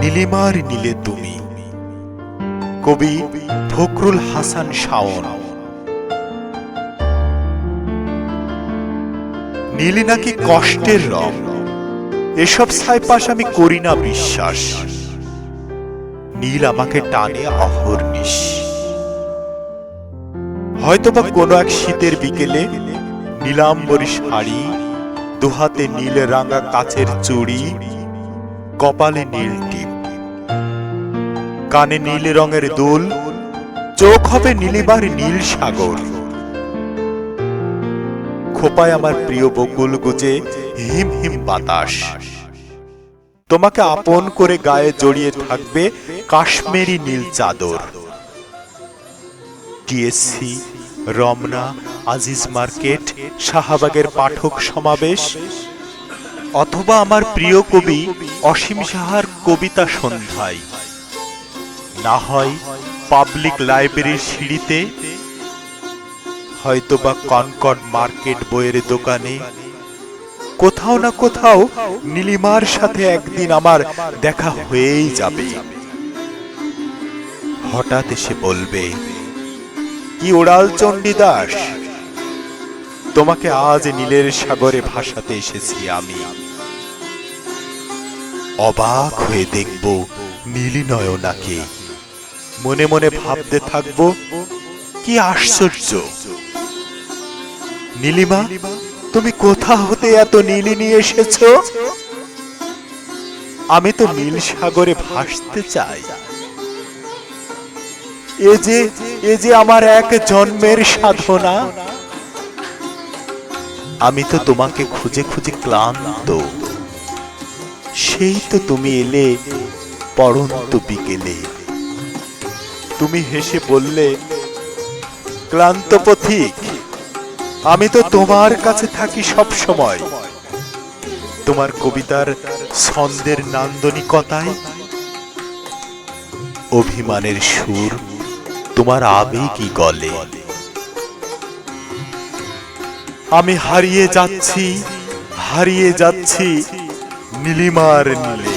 নীলিমার নীলে তুমি। কবি ফখরুল হাসান শাওন। নীলি নাকি কষ্টের রং? এসব ছাইপাশ আমি করি না বিশ্বাস। নীল আমাকে টানে অহর্নিশ। হয়তোবা কোনো এক শীতের বিকেলে নীলাম্বরী শাড়ি দুহাতে নীল রাঙা কাচের চুড়ি, কপালে নীল টিপ। কানে নীল রঙের দুল, চোখ হবে নীলিমার নীল সাগর। খোপায় আমার প্রিয় বকুল গুজে হিম হিম বাতাস। তোমাকে আপন করে গায়ে জড়িয়ে থাকবে কাশ্মীরি নীল চাদর। টিএসসি, রমনা, আজিজ মার্কেট, শাহবাগের পাঠক সমাবেশ, অথবা আমার প্রিয় কবি অসীম সাহার কবিতা সন্ধ্যায়। না হয় পাবলিক লাইব্রেরির সিঁড়িতে, হয়তোবা কনকট মার্কেট বইয়ের দোকানে। কোথাও না কোথাও নীলিমার সাথে একদিন আমার দেখা হয়েই যাবে। হঠাৎ এসে বলবে, কি ওড়াল চণ্ডীদাস তোমাকে আজ নীলের সাগরে ভাসাতে এসেছি আমি। অবাক হয়ে দেখব নীলি নয়নাকে মনে মনে ভাবতে থাকব, কি আশ্চর্য। নীলিমা, তুমি কোথা হতে এত নীলি নিয়ে এসেছ? আমি তো নীল সাগরে ভাসতে চাই। এ যে এ যে আমার এক জন্মের সাধনা। আমি তো তোমাকে খুঁজে খুঁজে ক্লান্ত। সেই তো তুমি এলে পড়ন্ত বিকেলে। তুমি হেসে বললে, ক্লান্ত পথিক, আমি তো তোমার কাছে থাকি সব সময়। তোমার কবিতার ছন্দের নান্দনিকতায়, অভিমানের সুর তোমার আবেগই গলে। আমি হারিয়ে যাচ্ছি হারিয়ে যাচ্ছি নীলিমার নীলে।